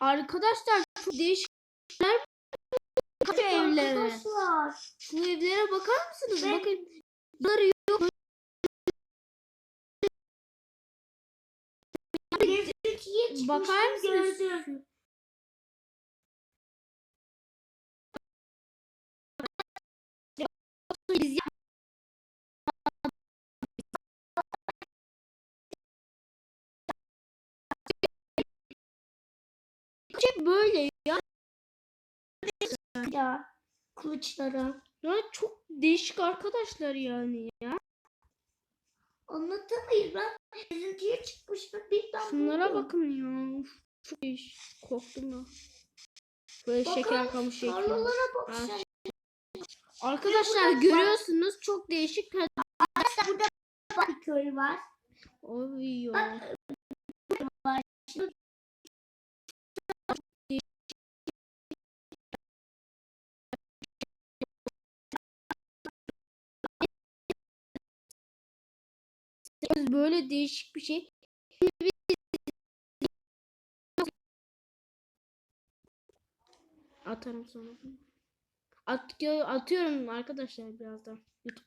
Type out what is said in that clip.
Arkadaşlar çok değişik evler Kaç evlere? Arkadaşlar. Şu evlere bakar mısınız? Ve- Bakın. Bunları yok. Bakar mısınız? gördüm. Biz böyle ya. Ya kılıçlara. Ya çok değişik arkadaşlar yani ya. Anlatamayız ben gezintiye çıkmıştım birden Şunlara buldum. bakın ya. Uf, Çok değişik. Korktum ya. Böyle Bakın, şeker kamışı ekliyor. Tarlalara bak Ha, sen. Arkadaşlar Burada- görüyorsunuz çok değişik. Arkadaşlar burada bir köy var. Oy ya. Bak, Böyle değişik bir şey. Atarım sonra. At, atıyorum arkadaşlar birazdan. YouTube